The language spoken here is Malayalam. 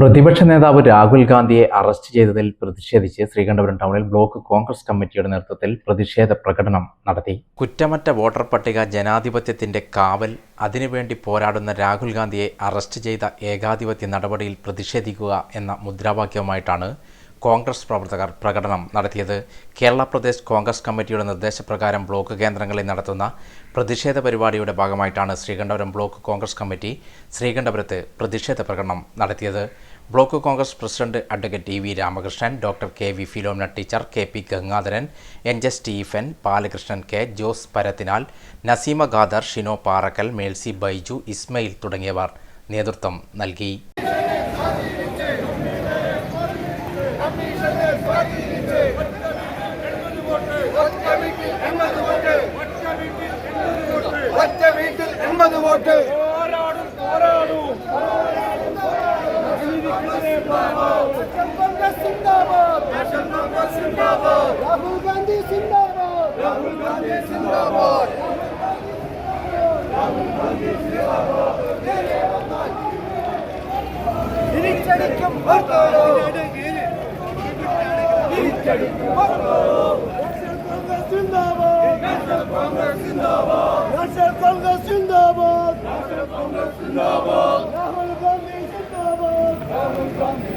പ്രതിപക്ഷ നേതാവ് രാഹുൽ ഗാന്ധിയെ അറസ്റ്റ് ചെയ്തതിൽ പ്രതിഷേധിച്ച് ശ്രീകണ്ഠപുരം ടൗണിൽ ബ്ലോക്ക് കോൺഗ്രസ് കമ്മിറ്റിയുടെ നേതൃത്വത്തിൽ പ്രതിഷേധ പ്രകടനം നടത്തി. കുറ്റമറ്റ വോട്ടർ പട്ടിക ജനാധിപത്യത്തിന്റെ കാവൽ അതിനുവേണ്ടി പോരാടുന്ന രാഹുൽ ഗാന്ധിയെ അറസ്റ്റ് ചെയ്ത ഏകാധിപത്യ നടപടിയിൽ പ്രതിഷേധിക്കുക എന്ന മുദ്രാവാക്യവുമായിട്ടാണ് കോൺഗ്രസ് പ്രവർത്തകർ പ്രകടനം നടത്തിയത് കേരള പ്രദേശ് കോൺഗ്രസ് കമ്മിറ്റിയുടെ നിർദ്ദേശപ്രകാരം ബ്ലോക്ക് കേന്ദ്രങ്ങളിൽ നടത്തുന്ന പ്രതിഷേധ പരിപാടിയുടെ ഭാഗമായിട്ടാണ് ശ്രീകണ്ഠപുരം ബ്ലോക്ക് കോൺഗ്രസ് കമ്മിറ്റി ശ്രീകണ്ഠപുരത്ത് പ്രതിഷേധ പ്രകടനം നടത്തിയത്. Block Congress president advocate T V Ramakrishnan doctor K V Philomina teacher K P Gangadharan N J Stephen Balakrishnan K Jose Parathinal Naseema Khader Shino Parakkal Melsi Baiju Ismail തുടങ്ങിയവർ നേതൃത്വം നൽകി. ഒറ്റ വീട്ടിൽ എൺപത് വോട്ട് രാഹുൽ ഗാന്ധി സിന്ദാബാദ് രാഹുൽ ഗാന്ധി സിന്ദാബാദ് തിരിച്ചടിക്കും Zindabad! Rahul Gandhi Zindabad! Rahul Gandhi